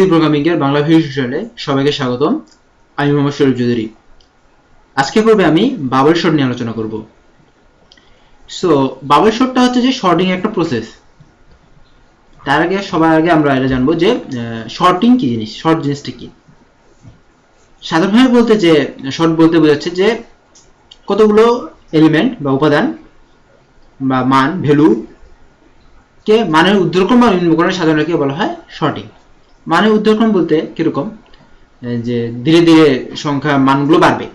C programming এর Bangla video টিউটোরিয়ালে সবাইকে স্বাগতম। আমি মোহাম্মদ শরীফ চৌধুরী। আজকে পর্বে আমি বাবল শট নিয়ে আলোচনা করব। সো বাবল শটটা হচ্ছে যে শর্টিং একটা প্রসেস তার আগে, সবার আগে আমরা এটা জানব যে শর্টিং কি জিনিস? শর্ট জিনিসটা কি? সাধারণভাবে বলতে যে শর্ট বলতে বোঝাচ্ছে যে, কতগুলো এলিমেন্ট বা উপাদান বা মান ভ্যালু কে মানের উদ্ধক্রম বা নিম্নকরণের সাধারণকে বলা হয় শর্টিং মানের উদ্ধক্রম বলতে কীরকম? যে ধীরে ধীরে সংখ্যা মানগুলো বাড়বে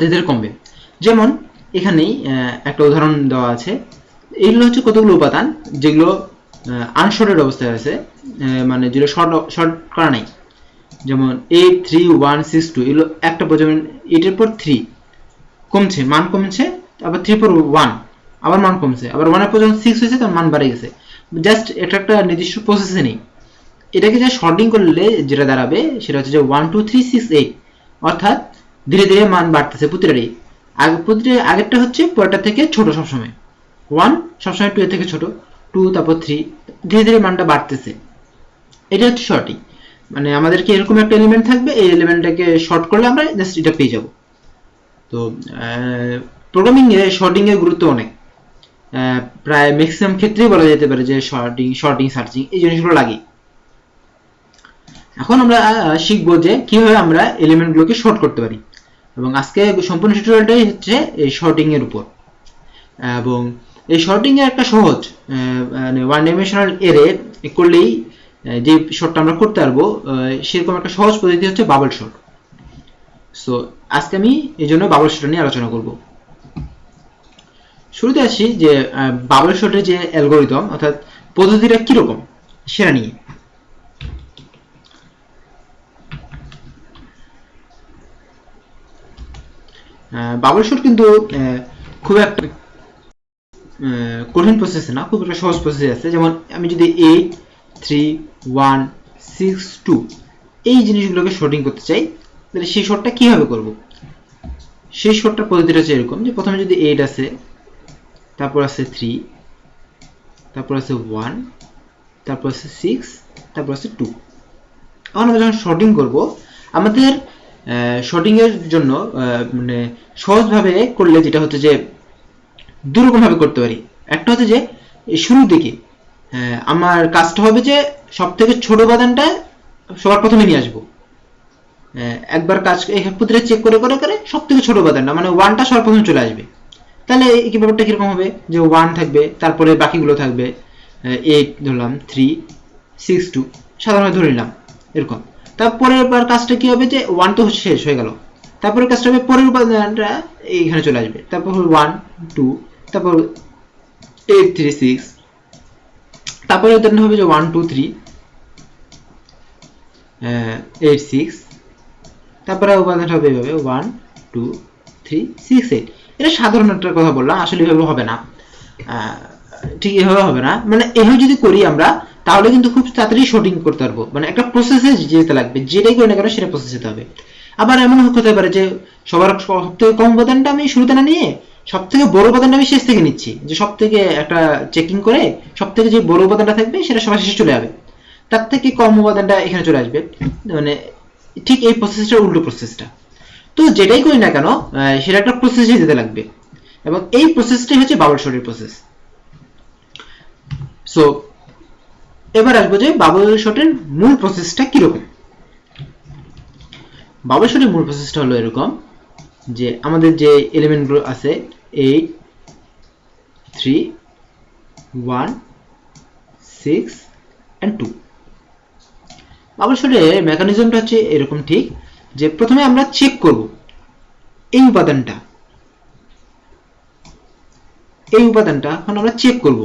ধীরে ধীরে কমবে। যেমন এখানেই একটা উদাহরণ দেওয়া আছে। এইগুলো হচ্ছে কতগুলো উপাদান যেগুলো আনশর্টেড অবস্থায় আছে মানে যেগুলো শর্ট শর্ট করা নাই। যেমন eight three one six two এগুলো একটা পর যেমন এইটের পর থ্রি কমছে, মান কমছে, আবার থ্রি পর ওয়ান আবার মান কমছে, আবার ওয়ানের পর যখন সিক্স হয়েছে তখন মান বাড়ে গেছে। জাস্ট এটা একটা নির্দিষ্ট প্রসেসে নেই। এটাকে যে শর্টিং করলে যেটা দাঁড়াবে, সেটা হচ্ছে যে one two three six eight অর্থাৎ ধীরে ধীরে মান বাড়তেছে প্রতিটারই। আগে, প্রতিটা, আগেরটা হচ্ছে পরেরটা থেকে ছোট সবসময়। ওয়ান সবসময় টু এর থেকে ছোট। টু তারপর থ্রি ধীরে ধীরে মানটা বাড়তেছে। এটা হচ্ছে শর্টিং মানে আমাদেরকে এরকম একটা এলিমেন্ট থাকবে, এই এলিমেন্টটাকে শর্ট করলে আমরা জাস্ট এটা পেয়ে যাব। তো প্রোগ্রামিং এ শর্টিং এর গুরুত্ব অনেক। প্রায় ম্যাক্সিমাম ক্ষেত্রেই বলা যেতে পারে যে শর্টিং শর্টিং সার্চিং এই জিনিসগুলো লাগে। এখন আমরা শিখব যে কীভাবে আমরা এলিমেন্টগুলোকে শর্ট করতে পারি। এবং আজকে সম্পূর্ণ টিউটোরিয়ালটাই হচ্ছে এই শর্টিং এর উপর। এবং এই শর্টিং এর একটা সহজ মানে ওয়ান ডাইমেনশনাল এরে করলেই যে শর্টটা আমরা করতে পারব সেরকম একটা সহজ পদ্ধতি হচ্ছে বাবল শর্ট সো আজকে আমি এই জন্য বাবল শট নিয়ে আলোচনা করব। শুরুতে আসি যে বাবল শটের যে অ্যালগোরিদম অর্থাৎ পদ্ধতিটা কীরকম, সেটা নিয়ে। বাবল শট কিন্তু খুব একটা কঠিন প্রসেস না, খুব একটা সহজ প্রসেস আছে। যেমন আমি যদি eight three one six two এই জিনিসগুলোকে শর্টিং করতে চাই, তাহলে সেই শর্টটা কীভাবে করব? সেই শর্টটার পদ্ধতিটা হচ্ছে এরকম যে প্রথমে যদি এইট আছে তারপর আছে থ্রি তারপর আছে ওয়ান তারপর আছে সিক্স তারপর আছে টু এখন আমরা যখন শর্টিং করব, আমাদের শর্টিং এর জন্য মানে সহজভাবে করলে যেটা হচ্ছে যে দুরকম ভাবে করতে পারি। একটা হচ্ছে যে শুরুর দিকে আমার কাজটা হবে যে সব থেকে ছোট উপাদানটা সবার প্রথমে নিয়ে আসব। একবার কাজ প্রতিটা চেক করে করে করে সব থেকে ছোট উপাদানটা মানে ওয়ানটা সবার প্রথমে চলে আসবে। তাহলে এই কি ব্যাপারটা কীরকম হবে? যে ওয়ান থাকবে, তারপরে বাকিগুলো থাকবে এইট ধরলাম থ্রি সিক্স টু সাধারণত ধরে নিলাম, এরকম। তারপরের বার কাজটা কি হবে যে ওয়ান তো শেষ হয়ে গেল। তারপরে কাজটা হবে পরের উপাদানটা এইখানে চলে আসবে। তারপর ওয়ান টু তারপর এইট থ্রি সিক্স তারপরে হবে যে one two three eight six তারপরে উপাদানটা হবে এভাবে one two three six eight এটা সাধারণ একটা কথা বললাম, আসলে এভাবে হবে না। ঠিক এভাবে হবে না। মানে এভাবে যদি করি আমরা, তাহলে কিন্তু খুব তাড়াতাড়ি শর্টিং করতে পারব। মানে একটা প্রসেসে যেতে লাগবে, যেটাই করি না কেন সেটা প্রসেস যেতে হবে। আবার এমন হতে পারে যে, সবার সব থেকে কম উপাদানটা আমি শুরুতে না নিয়ে সব থেকে বড় উপাদানটা আমি শেষ থেকে নিচ্ছি। যে সব থেকে একটা চেকিং করে সব থেকে যে বড় উপাদানটা থাকবে, সেটা সবার শেষে চলে যাবে। তার থেকে কম উপাদানটা এখানে চলে আসবে। মানে ঠিক এই প্রসেসটা উল্টো প্রসেসটা তো যেটাই করি না কেন সেটা একটা প্রসেসে যেতে লাগবে। এবং এই প্রসেসটাই হচ্ছে বাবল শটের প্রসেস সো এবার আসব যে বাবল শটের মূল প্রসেসটা কীরকম? বাবল শটের মূল প্রসেসটা হলো এরকম যে আমাদের যে এলিমেন্টগুলো আছে eight three one six and two bubble শটের মেকানিজমটা হচ্ছে এরকম ঠিক যে প্রথমে আমরা চেক করব এই উপাদানটা। এই উপাদানটা এখন আমরা চেক করব।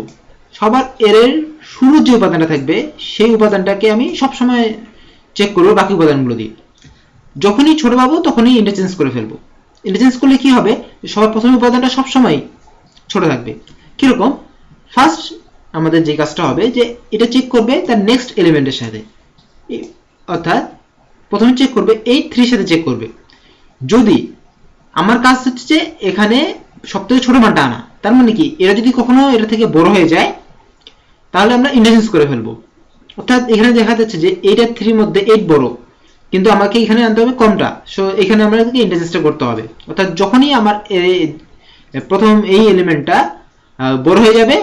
সবার এরের শুরুর যে উপাদানটা থাকবে, সেই উপাদানটাকে আমি সবসময় চেক করব বাকি উপাদানগুলো দিয়ে। যখনই ছোট পাবো, তখনই ইন্টারচেঞ্জ করে ফেলব। ইন্টারচেঞ্জ করলে কি হবে? সবার প্রথম উপাদানটা সবসময় ছোট থাকবে। কীরকম? ফার্স্ট আমাদের যে কাজটা হবে যে এটা চেক করবে তার নেক্সট এলিমেন্টের সাথে। অর্থাৎ প্রথমে চেক করবে, এই থ্রির সাথে চেক করবে। যদি আমার কাজ হচ্ছে যে এখানে সব থেকে ছোট মানটা আনা, তার মানে কি? এরা যদি কখনো এটা থেকে বড় হয়ে যায় তাহলে আমরা ইন্টারচেঞ্জ করে ফেলব। অর্থাৎ এখানে দেখা যাচ্ছে যে এইটার থ্রির মধ্যে এইট বড়। কিন্তু আমাকে এখানে আনতে হবে কমটা সো এখানে আমাদেরকে ইন্টারচেঞ্জটা করতে হবে। অর্থাৎ যখনই আমার প্রথম এই এলিমেন্টটা বড় হয়ে যাবে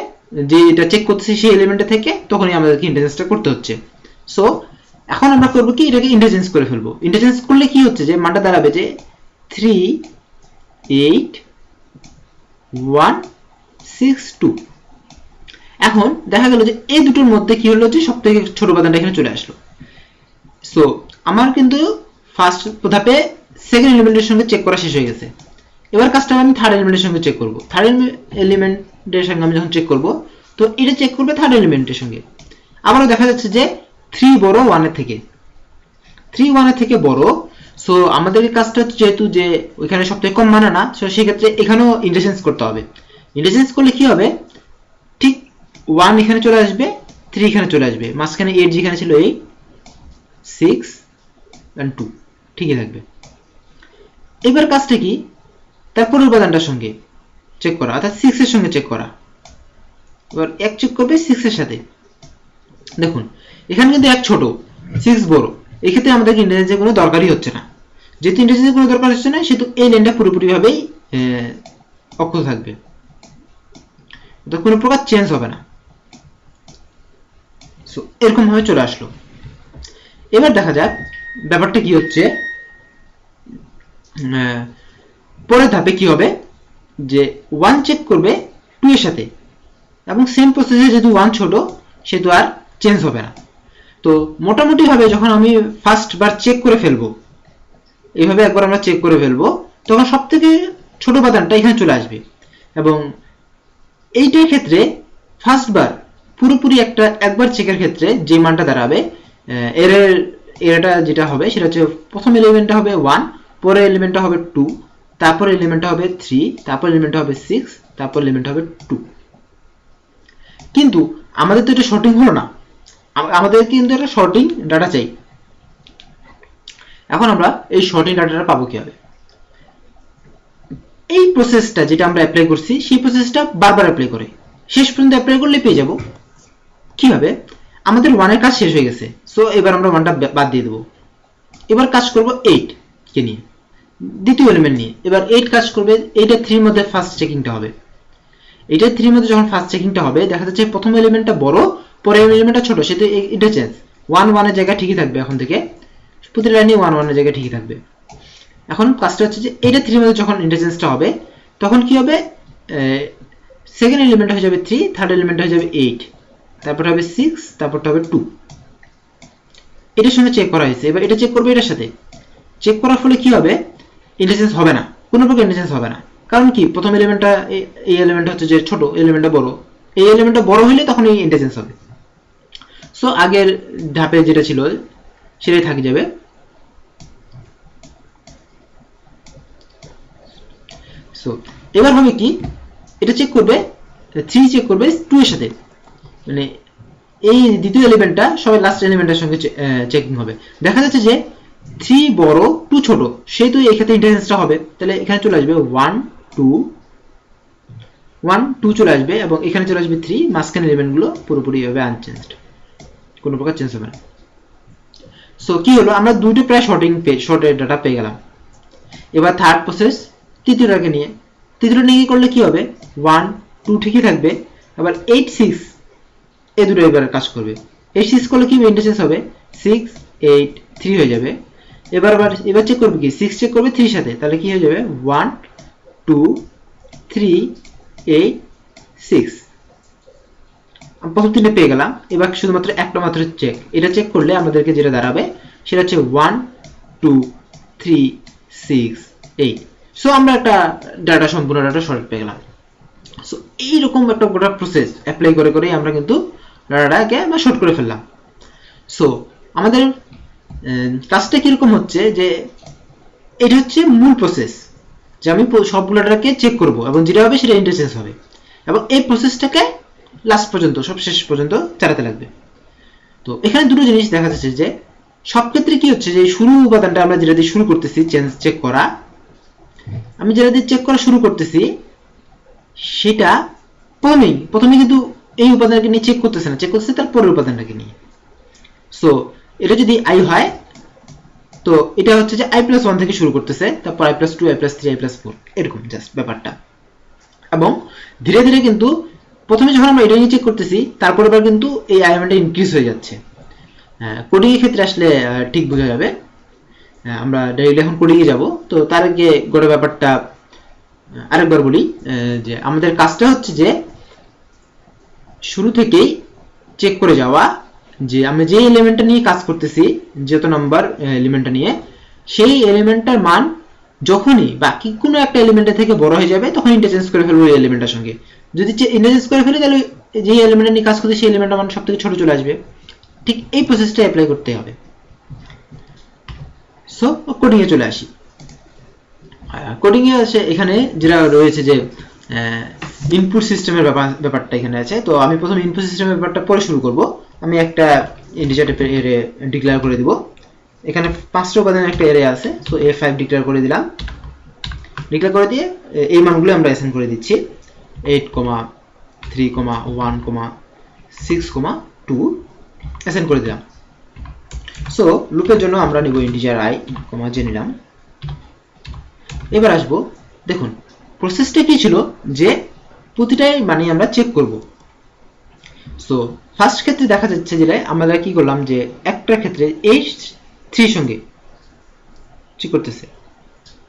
যে এটা চেক করতেছি সেই এলিমেন্টটা থেকে, তখনই আমাদেরকে ইন্টারচেঞ্জটা করতে হচ্ছে। সো এখন আমরা করব কি? এটাকে ইন্টারচেঞ্জ করে ফেলব। ইন্টারচেঞ্জ করলে কি হচ্ছে যে, মানটা দাঁড়াবে যে three eight one six two এখন দেখা গেল যে এই দুটোর মধ্যে কি হলো যে সব থেকে ছোট উপাদানটা এখানে চলে আসলো। সো আমার কিন্তু ফার্স্ট ধাপে সেকেন্ড এলিমেন্টের সঙ্গে চেক করা শেষ হয়ে গেছে। এবার কাজটা আমি থার্ড এলিমেন্টের সঙ্গে চেক করব। থার্ড এলিমেন্টের সঙ্গে আমি যখন চেক করব, তো এটা চেক করবে থার্ড এলিমেন্টের সঙ্গে। আবারও দেখা যাচ্ছে যে থ্রি বড় ওয়ানের থেকে। থ্রি ওয়ানের থেকে বড় সো আমাদের কাজটা হচ্ছে যেহেতু যে ওইখানে সব থেকে কম মানে না সো সেক্ষেত্রে এখানেও ইন্টারচেঞ্জ করতে হবে। ইন্টারচেঞ্জ করলে কি হবে? ওয়ান এখানে চলে আসবে থ্রি এখানে চলে আসবে। মাঝখানে এইট যেখানে ছিল এই সিক্স অ্যান্ড টু ঠিকই থাকবে। এবার কাজটা কি? তারপর উপাদানটার সঙ্গে চেক করা, অর্থাৎ সিক্স এর সঙ্গে চেক করা। এবার এক চেক করবে সিক্স এর সাথে। দেখুন, এখানে কিন্তু এক ছোট সিক্স বড়। এক্ষেত্রে আমাদের ইন্টারনেটের কোনো দরকারই হচ্ছে না। যেহেতু ইন্টারনেটের কোনো দরকার হচ্ছে না, সেহেতু এই লাইনটা পুরোপুরিভাবেই অক্ষত থাকবে। কোনো প্রকার চেঞ্জ হবে না। সো এরকম ভাবে চলে আসলো। এবার দেখা যাক ব্যাপারটা কি হচ্ছে। পরের ধাপে কি হবে? যে ওয়ান চেক করবে টু এর সাথে। এবং সেম প্রসেসে যেহেতু ওয়ান ছোট, সেহেতু আর চেঞ্জ হবে না। তো মোটামুটি ভাবে যখন আমি ফার্স্ট বার চেক করে ফেলব, এইভাবে একবার আমরা চেক করে ফেলব, তখন সব থেকে ছোট বাদানটা এখানে চলে আসবে। এবং এইটার ক্ষেত্রে ফার্স্ট বার পুরোপুরি একটা একবার চেকের ক্ষেত্রে যে মানটা দাঁড়াবে এরের এরটা যেটা হবে সেটা হচ্ছে প্রথম এলিমেন্টটা হবে ওয়ান পরের এলিমেন্টটা হবে টু তারপর এলিমেন্টটা হবে থ্রি তারপর এলিমেন্টটা হবে সিক্স তারপর এলিমেন্টটা হবে টু কিন্তু আমাদের তো এটা শর্টিং হলো না। আমাদের কিন্তু একটা শর্টিং ডাটা চাই। এখন আমরা এই শর্টিং ডাটাটা পাবো কীভাবে? এই প্রসেসটা যেটা আমরা অ্যাপ্লাই করছি, সেই প্রসেসটা বারবার অ্যাপ্লাই করে। শেষ পর্যন্ত অ্যাপ্লাই করলে পেয়ে যাব। কীভাবে? আমাদের ওয়ানের কাজ শেষ হয়ে গেছে। সো এবার আমরা ওয়ানটা বাদ দিয়ে দেবো। এবার কাজ করব এইট কে নিয়ে। দ্বিতীয় এলিমেন্ট নিয়ে। এবার এইট কাজ করবে এইটা থ্রির মধ্যে ফার্স্ট চেকিংটা হবে। এইটা থ্রির মধ্যে যখন ফার্স্ট চেকিংটা হবে, দেখা যাচ্ছে প্রথম এলিমেন্টটা বড়, পরের এলিমেন্টটা ছোট। সেটা এটা চেঞ্জ ওয়ান ওয়ানের জায়গায় ঠিকই থাকবে এখন থেকে। প্রতিটা লাইনে ওয়ান ওয়ানের জায়গায় ঠিকই থাকবে। এখন কাজটা হচ্ছে যে এটা থ্রির মধ্যে যখন ইন্টারচেঞ্জটা হবে, তখন কি হবে? সেকেন্ড এলিমেন্ট হয়ে যাবে থ্রি থার্ড এলিমেন্ট হয়ে যাবে এইট তারপর হবে সিক্স তারপরটা হবে টু এটার সঙ্গে চেক করা হয়েছে। এবার এটা চেক করবে এটার সাথে। চেক করার ফলে কি হবে? ইন্টারচেঞ্জ হবে না। কোনো প্রকার ইন্টারচেঞ্জ হবে না। কারণ কি? প্রথম এলিমেন্টটা এই এলিমেন্টটা হচ্ছে যে ছোট এলিমেন্টটা বড়। এই এলিমেন্টটা বড় হলে তখন এই ইন্টারচেঞ্জ হবে। সো আগের ধাপে যেটা ছিল, সেটাই থাকি যাবে। সো এবার হবে কি? এটা চেক করবে থ্রি চেক করবে টু এর সাথে। মানে এই দ্বিতীয় এলিমেন্টটা সবাই লাস্ট এলিমেন্টের সঙ্গে চেকিং হবে। দেখা যাচ্ছে যে থ্রি বড় টু ছোট সেহেতু এই ক্ষেত্রে ইন্টারচেঞ্জটা হবে। তাহলে এখানে চলে আসবে ওয়ান টু ওয়ান টু চলে আসবে এবং এখানে চলে আসবে থ্রি মাঝখানে এলিমেন্টগুলো পুরোপুরি হবে আনচেঞ্জড কোনো প্রকার চেঞ্জ হবে না। সো কি হলো? আমরা দুটো প্রায় শর্টিং পেয়ে শর্টের ডাটা পেয়ে গেলাম। এবার থার্ড প্রসেস তৃতীয়টাকে নিয়ে। তৃতীয়টা নিয়ে করলে কি হবে? ওয়ান টু ঠিকই থাকবে। আবার এইট সিক্স এ দুটো এবার কাজ করবে। এইট সিক্স করলে কি ইন্টারচেঞ্জ হবে? সিক্স এইট থ্রি হয়ে যাবে। এবার আবার এবার চেক করবে কি? সিক্স চেক করবে থ্রির সাথে। তাহলে কি হয়ে যাবে? One two three eight six প্রথম তিনটে পেয়ে গেলাম। এবার শুধুমাত্র একটা মাত্র চেক এটা চেক করলে আমাদেরকে যেটা দাঁড়াবে, সেটা হচ্ছে one two three six eight so আমরা একটা ডাটা সম্পূর্ণ ডাটা শর্ট পেয়ে গেলাম। সো এইরকম একটা গোটা প্রসেস অ্যাপ্লাই করে করেই আমরা কিন্তু ডাটাটাকে আমরা শর্ট করে ফেললাম। সো আমাদের কাজটা কীরকম হচ্ছে যে, এটা হচ্ছে মূল প্রসেস যে আমি সবগুলো ডাটাকে চেক করব এবং যেটা হবে সেটা ইন্টারচেঞ্জ হবে। এবং এই প্রসেসটাকে লাস্ট পর্যন্ত সব শেষ পর্যন্ত চালাতে লাগবে। তো, এখানে দুটো জিনিস দেখা যাচ্ছে যে সব ক্ষেত্রে কি হচ্ছে যে শুরু উপাদানটা আমরা যেটা দিয়ে শুরু করতেছি চেঞ্জ চেক করা, আমি যেটা দিয়ে চেক করা শুরু করতেছি, সেটা প্রথমেই, প্রথমে কিন্তু এই উপাদানকে নিয়ে চেক করতেছে না। চেক করতেছে তার পরের উপাদানটাকে নিয়ে। সো এটা যদি আই হয় তো এটা হচ্ছে যে আই প্লাস ওয়ান থেকে শুরু করতেছে তারপর i plus two i plus three i plus four এরকম জাস্ট ব্যাপারটা। এবং ধীরে ধীরে কিন্তু প্রথমে যখন আমরা এটা নিয়ে চেক করতেছি তারপর এবার কিন্তু এই আইএমটা ইনক্রিজ হয়ে যাচ্ছে। কোডিং এর ক্ষেত্রে আসলে ঠিক বোঝা যাবে। আহ, আমরা ডাইরেক্টলি এখন কোডিংয়ে যাব। তো তার আগে গোটা ব্যাপারটা আরেকবার বলি যে আমাদের কাজটা হচ্ছে যে শুরু থেকেই চেক করে যাওয়া যে আমি যে এলিমেন্টটা নিয়ে কাজ করতেছি যত নাম্বার এলিমেন্টটা নিয়ে, সেই এলিমেন্টটার মান যখনই বাকি কোনো একটা এলিমেন্টের থেকে বড় হয়ে যাবে, তখন ইন্টারচেঞ্জ করে ফেলব ওই এলিমেন্টের সঙ্গে। যদি ইন্টারচেঞ্জ করে ফেলি, তাহলে যে এলিমেন্ট নিয়ে কাজ করতে সেই এলিমেন্টটা মান সব থেকে ছোট চলে আসবে। ঠিক এই প্রসেসটা অ্যাপ্লাই করতে হবে। সো কোডিং এ চলে আসি। কোডিং এ আছে এখানে যেটা রয়েছে যে ইনপুট সিস্টেমের ব্যাপার ব্যাপারটা এখানে আছে। তো আমি প্রথম ইনপুট সিস্টেমের ব্যাপারটা পরে শুরু করব। আমি একটা ইন্টিজার টাইপের এরে ডিক্লেয়ার করে দিব। এখানে পাঁচটা উপাদানের একটা এরে আছে, তো এ ফাইভ ডিক্লেয়ার করে দিলাম। ডিক্লেয়ার করে দিয়ে এই মানগুলো আমরা অ্যাসাইন করে দিচ্ছি। Eight comma three comma one comma six comma two assign করে দিলাম। সো লুপের জন্য আমরা নিব ইন্টিজার আই কমা জে নিলাম। এবার আসব, দেখুন প্রসেসটা কি ছিল? যে প্রতিটাই মানে আমরা চেক করব। সো ফার্স্ট ক্ষেত্রে দেখা যাচ্ছে যেটা আমরা কি করলাম যে একটা ক্ষেত্রে এই থ্রির সঙ্গে চেক করতেছে।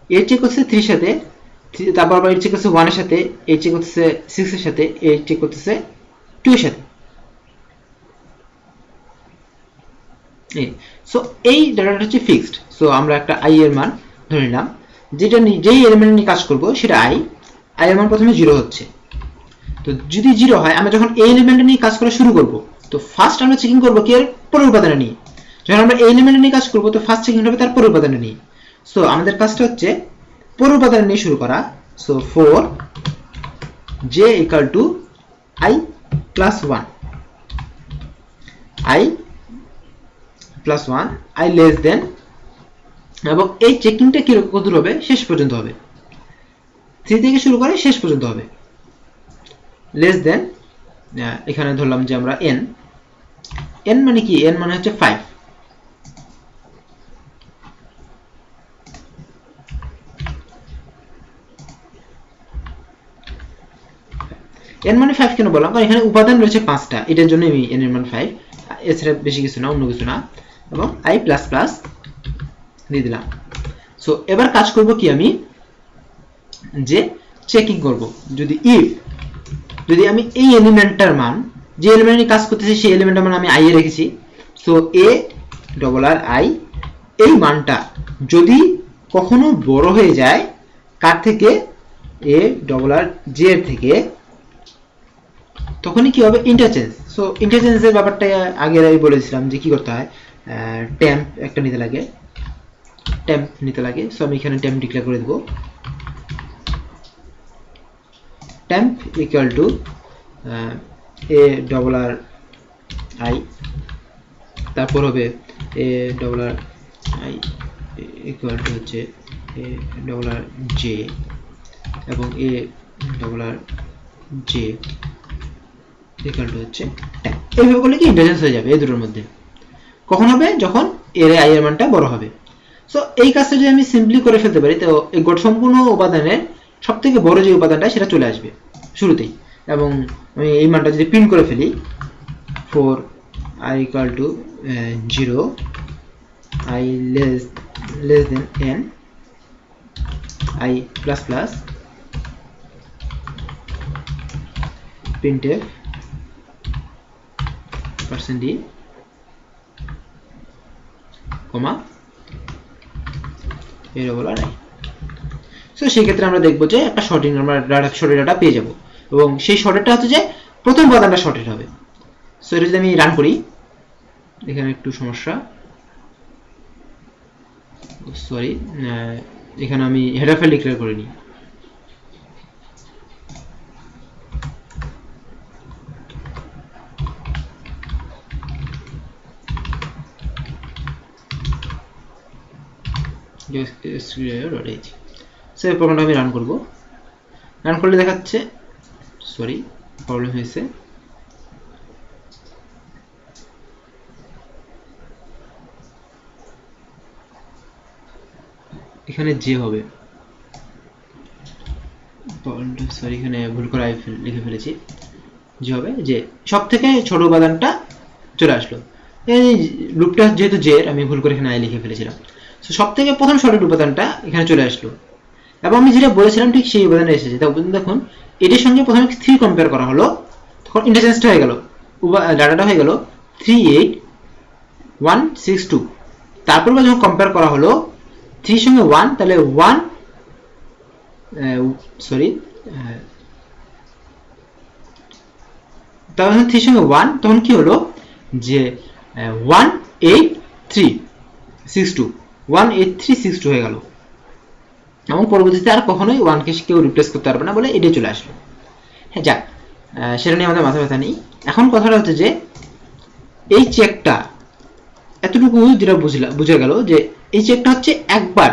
এর চেক করতেছে থ্রির সাথে তারপর আবার এর চেক করতেছে ওয়ানের সাথে এর চেক করতেছে সিক্স এর সাথে এর চেক করতেছে টু এর সাথে সো এই ডাটাটা হচ্ছে ফিক্সড সো আমরা একটা আই এর মান ধরে নিলাম। যেটা যেই এলিমেন্ট নিয়ে কাজ করব সেটা আই আই এর মান প্রথমে জিরো হচ্ছে। তো যদি জিরো হয়, আমরা যখন এই এলিমেন্ট নিয়ে কাজ করা শুরু করব, তো ফার্স্ট আমরা চেকিং করব কি এর পরের উপাদানে নিয়ে যখন আমরা এই এলিমেন্ট নিয়ে কাজ করব, তো ফার্স্ট চেকিং হবে তার পরের উপাদানে নিয়ে সো আমাদের কাজটা হচ্ছে পরের উপাদানে নিয়ে শুরু করা। So for j equal to i plus one i plus one i less than এবং এই চেকিংটা কি কত হবে? শেষ পর্যন্ত হবে। থ্রি থেকে শুরু করে শেষ পর্যন্ত হবে। লেস দেন এখানে ধরলাম যে আমরা এন এন মানে কি? এন মানে হচ্ছে ফাইভ এন মানে ফাইভ কেন বললাম? কারণ এখানে উপাদান রয়েছে পাঁচটা। এটার জন্য আমি এন এর মান ফাইভ এছাড়া বেশি কিছু না, অন্য কিছু না। এবং আই প্লাস প্লাস দিয়ে দিলাম। সো এবার কাজ করব কি আমি? যে চেকিং করব। যদি ইফ যদি আমি এই এলিমেন্টটার মান, যে এলিমেন্ট কাজ করতেছি, সেই এলিমেন্টের মান আমি আই এ রেখেছি। So a double r i এই মানটা যদি কখনো বড় হয়ে যায়, কার থেকে? এ ডবল আর জে এর থেকে। তখনই কি হবে? ইন্টারচেঞ্জ সো ইন্টারচেঞ্জের ব্যাপারটা আগে আমি বলেছিলাম যে কি করতে হয়? ট্যাম্প একটা নিতে লাগে। ট্যাম্প নিতে লাগে। সো আমি এখানে ট্যাম্প ডিক্লেয়ার করে দেবো। Temp equal to uh, a double r i তারপর হবে a double r i equal to হচ্ছে a double r j এবং a double r j equal to হচ্ছে temp এইভাবে করলে কি ইন্টারচেঞ্জ হয়ে যাবে এই দুটোর মধ্যে। কখন হবে? যখন এর আই এর মানটা বড় হবে। সো এই কাজটা যদি আমি সিম্পলি করে ফেলতে পারি, তো এই গঠ সম্পূর্ণ উপাদানের সব থেকে বড় যে উপাদানটা, সেটা চলে আসবে শুরুতেই। এবং আমি এই মানটা যদি প্রিন্ট করে ফেলি for i equal to zero i less less than n i plus plus printf percent d comma double r so সেই ক্ষেত্রে আমরা দেখব যে একটা শর্টিং আমরা ডাটা শর্টের ডাটা পেয়ে যাব। এবং সেই শর্টেরটা হচ্ছে যে প্রথম উপাদানটা শর্টেড হবে। সো এটা যদি আমি রান করি, এখানে একটু সমস্যা। সরি এখানে আমি হেডার ফাইল ডিক্লেয়ার করিনি। ডট সেই প্রোগ্রামটা আমি রান করব। রান করলে দেখাচ্ছে সরি প্রবলেম হয়েছে। এখানে যে হবে। সরি এখানে ভুল করে আই লিখে ফেলেছি। যে হবে যে সব থেকে ছোট উপাদানটা চলে আসলো। এই লুপটা যেহেতু জের আমি ভুল করে এখানে আই লিখে ফেলেছিলাম। তো সব থেকে প্রথম সঠিক উপাদানটা এখানে চলে আসলো। এবং আমি যেটা বলেছিলাম ঠিক সেই উপাদানে এসেছে। দেখুন, এটির সঙ্গে প্রথমে থ্রি কম্পেয়ার করা হলো। তখন ইন্টারচেঞ্জটা হয়ে গেল। ডাটাটা হয়ে গেল three eight one six two তারপর যখন কম্পেয়ার করা হলো থ্রির সঙ্গে ওয়ান তাহলে ওয়ান সরি তখন থ্রির সঙ্গে ওয়ান তখন কি হলো? যে one eight three six two one eight three six two হয়ে গেল। এবং পরবর্তীতে আর কখনোই ওয়ানকে কেউ রিপ্লেস করতে পারবে না বলে এটাই চলে আসলো। হ্যাঁ যাক সেটা নিয়ে আমাদের মাথা ব্যথা নেই। এখন কথাটা হচ্ছে যে, এই চেকটা এতটুকু যেটা বুঝলা, বুঝে গেল যে এই চেকটা হচ্ছে একবার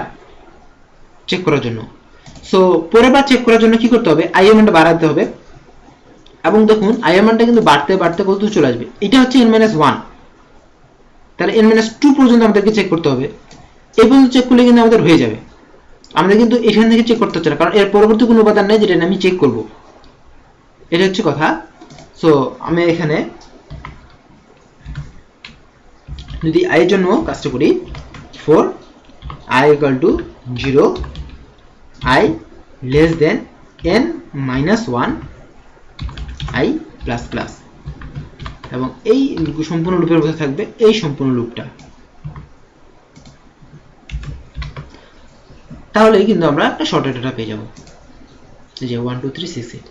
চেক করার জন্য। সো পরের বার চেক করার জন্য কি করতে হবে? আইএমএনটা বাড়াতে হবে। এবং দেখুন আইএমএনটা কিন্তু বাড়তে বাড়তে কত চলে আসবে? এটা হচ্ছে এন মাইনাস ওয়ান তাহলে এন মাইনাস টু পর্যন্ত আমাদেরকে চেক করতে হবে। এই পর্যন্ত চেক করলে কিন্তু আমাদের হয়ে যাবে। আমাদের কিন্তু এখান থেকে চেক করতে হচ্ছে না, কারণ এর পরবর্তী কোনো উপাদান নেই যেটা আমি চেক করব। এটা হচ্ছে কথা। সো আমি এখানে যদি i এর জন্য কাজটা করি for i equal to zero i less than n minus one i plus plus এবং এই সম্পূর্ণ লুপের মধ্যে থাকবে, এই সম্পূর্ণ লুপটা তাহলেই কিন্তু আমরা একটা শর্ট ডেটা পেয়ে যাব। যে one two three six eight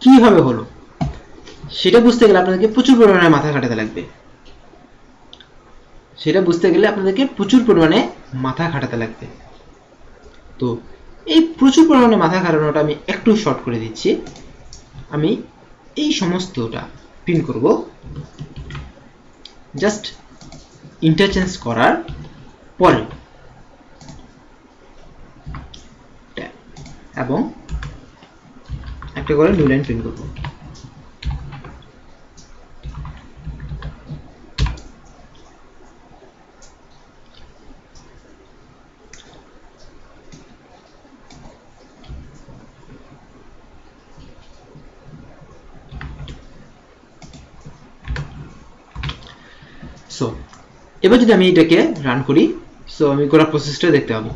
কীভাবে হলো? সেটা বুঝতে গেলে আপনাদেরকে প্রচুর পরিমাণে মাথা খাটাতে লাগবে। সেটা বুঝতে গেলে আপনাদেরকে প্রচুর পরিমাণে মাথা খাটাতে লাগবে। তো এই প্রচুর পরিমাণে মাথা খাটানোটা আমি একটু শর্ট করে দিচ্ছি। আমি এই সমস্তটা পিন করব। জাস্ট ইন্টারচেঞ্জ করার পরে ট্যাব। এবং একটা করে নিউ লাইন প্রিন্ট করব। এবার যদি আমি এটাকে রান করি সো আমি করার প্রসেসটা দেখতে পাবো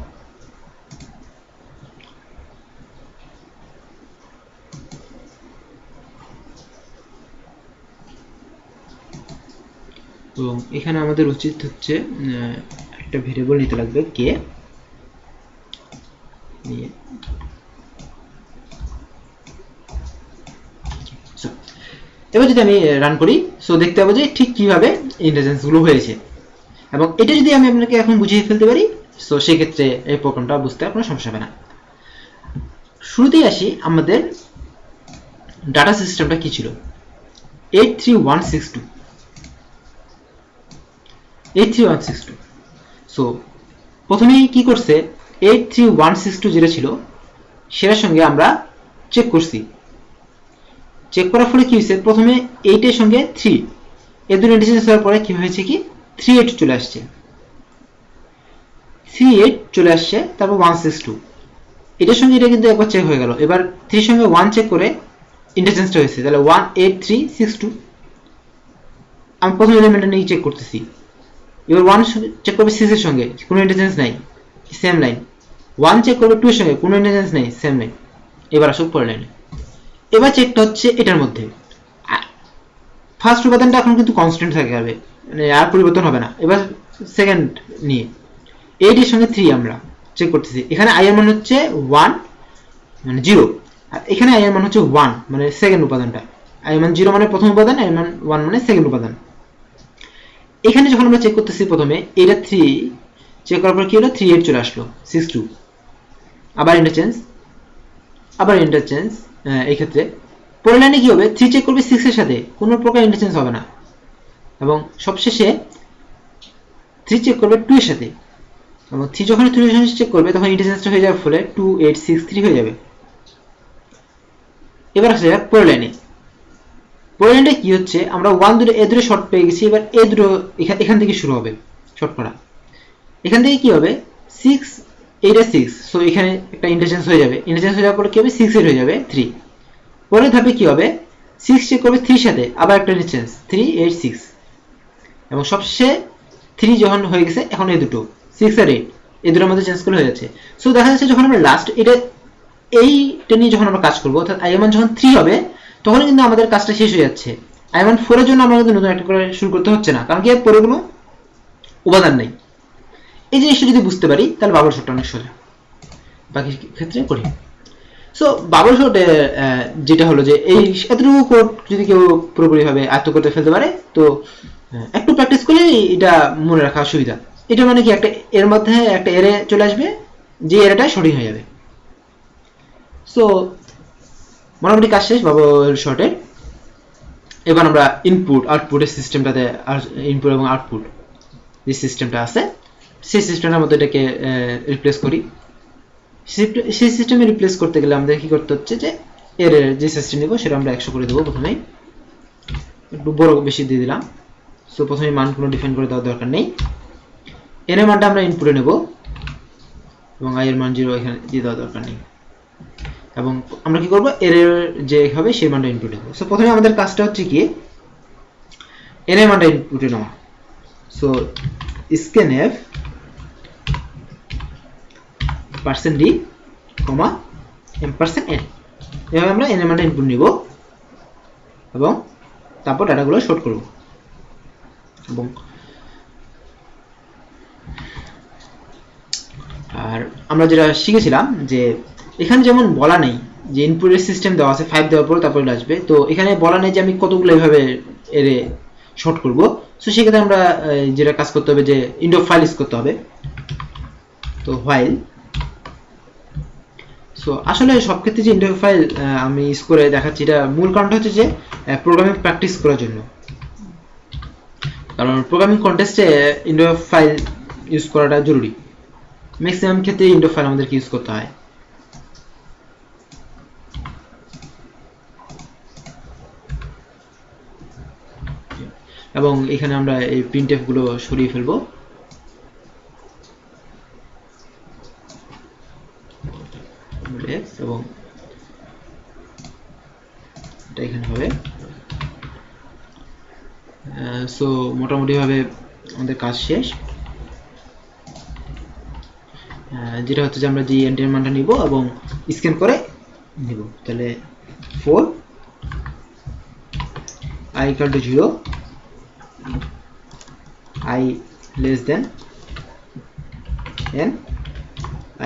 এবং এখানে আমাদের উচিত হচ্ছে একটা ভেরিয়েবল নিতে লাগবে কে এবার যদি আমি রান করি সো দেখতে পাবো যে ঠিক কীভাবে ইন্টেলিজেন্সগুলো হয়েছে। এবং এটা যদি আমি আপনাকে এখন বুঝিয়ে ফেলতে পারি সো সেক্ষেত্রে এই প্রোগ্রামটা বুঝতে কোনো সমস্যা হবে না। শুরুতেই আসি আমাদের ডাটা সিস্টেমটা কি ছিল? Eight three one six two eight three so প্রথমেই কি করছে? Eight three one six two যেটা ছিল, সেটার সঙ্গে আমরা চেক করছি। চেক করার ফলে কি হয়েছে? প্রথমে এইটের সঙ্গে থ্রি এ দুটো ইন্টিজার হওয়ার পরে কি হয়েছে কি? থ্রি এইট চলে আসছে। থ্রি এইট চলে আসছে, তারপর ওয়ান সিক্স টু এটার সঙ্গে এটা কিন্তু একবার চেক হয়ে গেল। এবার থ্রির সঙ্গে ওয়ান চেক করে ইন্টারচেঞ্জটা হয়েছে। তাহলে one eight three six two আমি প্রথম এলিমেন্টটা নিয়ে চেক করতেছি। এবার ওয়ান চেক করবে সিক্স এর সঙ্গে, কোনো ইন্টারচেঞ্জ নাই সেম লাইন ওয়ান চেক করবে টু এর সঙ্গে, কোনো ইন্টারচেঞ্জ নেই সেম লাইন এবার আসুক পরের লাইনে এবার চেকটা হচ্ছে এটার মধ্যে। ফার্স্ট উপাদানটা এখন কিন্তু কনস্ট্যান্ট থাকে হবে মানে আর পরিবর্তন হবে না। এবার সেকেন্ড নিয়ে। এইট এর সঙ্গে থ্রি আমরা চেক করতেছি। এখানে আই এর মান হচ্ছে ওয়ান মানে জিরো আর এখানে আই এর মান হচ্ছে ওয়ান মানে সেকেন্ড উপাদানটা। আই মান জিরো মানে প্রথম উপাদান আই মান ওয়ান মানে সেকেন্ড উপাদান। এখানে যখন আমরা চেক করতেছি প্রথমে, এটা থ্রি চেক করার পর কি হলো? থ্রি এইট চলে আসলো সিক্স টু আবার ইন্টারচেঞ্জ আবার ইন্টারচেঞ্জ এই ক্ষেত্রে। পরের লাইনে কি হবে? থ্রি চেক করবে সিক্স এর সাথে, কোনো প্রকার ইন্টারচেঞ্জ হবে না। এবং সবশেষে থ্রি চেক করবে টু এর সাথে। এবং থ্রি যখন থ্রি চেক করবে, তখন ইন্টারচেঞ্জটা হয়ে যাওয়ার ফলে টু এইট সিক্স থ্রি হয়ে যাবে। এবার আসা যাক পরের লাইনে লাইনটা কি হচ্ছে? আমরা ওয়ান দুটো এ দুটো শর্ট পেয়ে গেছি, এবার এ দুটো এখান থেকে শুরু হবে শর্ট করা। এখান থেকে কি হবে? সিক্স এইটা সিক্স সো এখানে একটা ইন্টারচেঞ্জ হয়ে যাবে। ইন্টারচেঞ্জ হয়ে যাওয়ার পরে কি হবে? সিক্স এইট হয়ে যাবে থ্রি পরের ধাপে কি হবে? সিক্স চেক করবে থ্রির সাথে, আবার একটা ইন্টারচেঞ্জ থ্রি এইট সিক্স এবং সবশেষে থ্রি যখন হয়ে গেছে, এখন এই দুটো। সিক্স আর এইট এই দুটোর মধ্যে চেঞ্জ করলে হয়ে যাচ্ছে। সো দেখা যাচ্ছে যখন আমরা লাস্ট এটা এইটা নিয়ে যখন আমরা কাজ করব, অর্থাৎ আই ওয়ান যখন থ্রি হবে তখন কিন্তু আমাদের কাজটা শেষ হয়ে যাচ্ছে। আই ফোরের জন্য আমরা কিন্তু নতুন একটা করে শুরু করতে হচ্ছে না। কারণ কি পরে কোনো উপাদান নেই। এই জিনিসটা যদি বুঝতে পারি, তাহলে বাবল শটটা অনেক সোজা। বাকি ক্ষেত্রে করি। সো বাবল শট যেটা হলো যে এই এতটুকু কোড যদি কেউ পুরোপুরিভাবে আয়ত্ত করতে ফেলতে পারে, তো একটু প্র্যাকটিস করলে এটা মনে রাখা সুবিধা। এটা মানে কি একটা এর মধ্যে একটা এরে চলে আসবে, যে এরেটা সঠিক হয়ে যাবে। সো মোটামুটি কাজ শেষ বাবল শটের এবার আমরা ইনপুট আউটপুটের সিস্টেমটাতে ইনপুট এবং আউটপুট যে সিস্টেমটা আছে, সেই সিস্টেমের মধ্যে এটাকে রিপ্লেস করি। সেই- সেই সিস্টেমে রিপ্লেস করতে গেলে আমাদের কি করতে হচ্ছে যে, এর, যে সিস্টেম নেব সেটা আমরা একশো করে দেবো প্রথমেই। একটু বড় বেশি দিয়ে দিলাম। সো প্রথমে মান কোনো ডিফাইন করে দেওয়ার দরকার নেই। এর মানটা আমরা ইনপুটে নেব। এবং আই এর মান জিরো এখানে দিয়ে দেওয়ার দরকার নেই। এবং আমরা কি করব? এর যে হবে সেই মানটা ইনপুট দেবো সো প্রথমে আমাদের কাজটা হচ্ছে কি? এর মানটা ইনপুটে নেওয়া। So scanf percent d comma m percent n এভাবে আমরা এন মানটা ইনপুট নিব এবং তারপর ডাটাগুলো শর্ট করব। এবং আর আমরা যেটা শিখেছিলাম যে এখানে যেমন বলা নেই যে ইনপুটের সিস্টেম দেওয়া আছে ফাইভ দেওয়ার পর তারপরে আসবে। তো এখানে বলা নেই যে আমি কতগুলো এভাবে এরে শর্ট করব। সো সেক্ষেত্রে আমরা যেটা কাজ করতে হবে যে ইন্ডো ফাইল ইউজ করতে হবে। তো ফাইল সো আসলে সব ক্ষেত্রে যে ইন্ডো ফাইল আমি ইউজ করে দেখাচ্ছি, এটা মূল কারণটা হচ্ছে যে প্রোগ্রামিং প্র্যাকটিস করার জন্য। কারণ প্রোগ্রামিং কন্টেস্টে ইন্ডো ফাইল ইউজ করাটা জরুরি। ম্যাক্সিমাম ক্ষেত্রে ইন্ডো ফাইল আমাদেরকে ইউজ করতে হয়। এবং এখানে আমরা এই প্রিন্টএফগুলো সরিয়ে ফেলব। এবং এটা এখানে হবে। সো মোটামুটি ভাবে আমাদের কাজ শেষ। যেটা হচ্ছে যে আমরা যে এন্টের মানটা নিব এবং স্ক্যান করে নিব। তাহলে for i to zero i less than n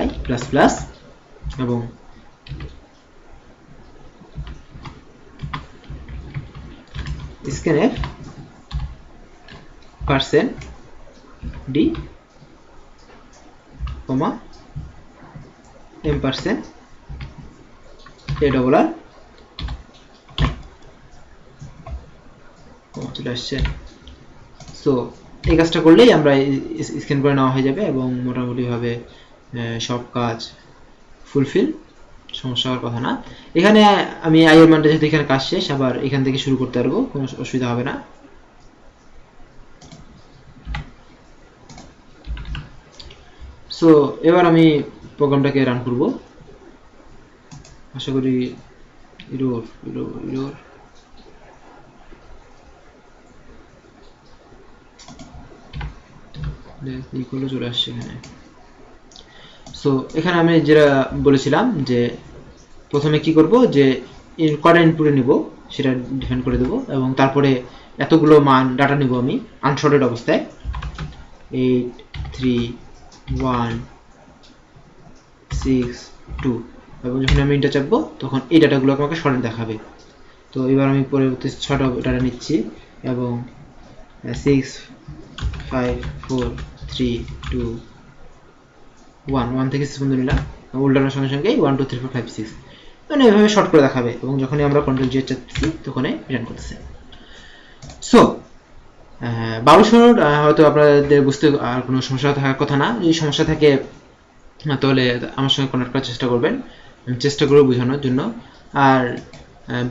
i plus plus. এবং স্ক্যানের percent d comma m percent a double r চলে আসছে। সো এই কাজটা করলেই আমরা স্ক্যান করে নেওয়া হয়ে যাবে এবং মোটামুটিভাবে আহ, সব কাজ ফুলফিল সমস্যা হওয়ার কথা না। এখানে আমি আইয়ের মানটা যেহেতু এখানে কাজ শেষ আবার এখান থেকে শুরু করতে পারব কোনো অসুবিধা হবে না। সো এবার আমি প্রোগ্রামটাকে রান করব। আশা করি ইরোর ইরোর ইরোর ইকুয়াল চলে আসছে এখানে। সো এখানে আমি যেটা বলেছিলাম যে, প্রথমে কি করব যে কটা ইনপুটে নিব, সেটা ডিফাইন করে দেব এবং তারপরে এতগুলো মান ডাটা নিব আমি আনশর্টেড অবস্থায়। Eight three one six two এবং যখন আমি ইন্টার চাপবো, তখন এই ডাটাগুলো আমাকে শর্টেড দেখাবে। তো এবার আমি পরবর্তী ছটা ডাটা নিচ্ছি এবং six five four three two one one থেকে সিক্স নিলাম। উল্টানোর সঙ্গে সঙ্গে one two three four five six মানে এভাবে শর্ট করে দেখাবে এবং যখনই আমরা কন্ট্রোল জিএ চাচ্ছি তখনই রিটার্ন করতেছে। সো বারোশোর হয়তো আপনাদের বুঝতে আর কোনো সমস্যা থাকার কথা না। যদি সমস্যা থাকে তাহলে আমার সঙ্গে কন্ট্যাক্ট করার চেষ্টা করবেন। চেষ্টা করব বোঝানোর জন্য। আর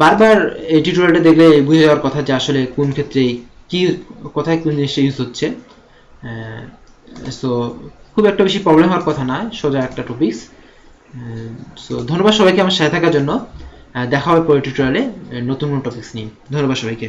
বারবার এই টিউটোরিয়ালটা দেখলে বুঝে যাওয়ার কথা যে আসলে কোন ক্ষেত্রে কি, কোথায় কোন জিনিসটা ইউজ হচ্ছে। সো খুব একটা বেশি প্রবলেম হওয়ার কথা না সোজা একটা টপিকস সো ধন্যবাদ সবাইকে আমার সাথে থাকার জন্য। দেখা হবে পরে টিউটোরিয়ালে নতুন কোনো টপিকস নিয়ে। ধন্যবাদ সবাইকে।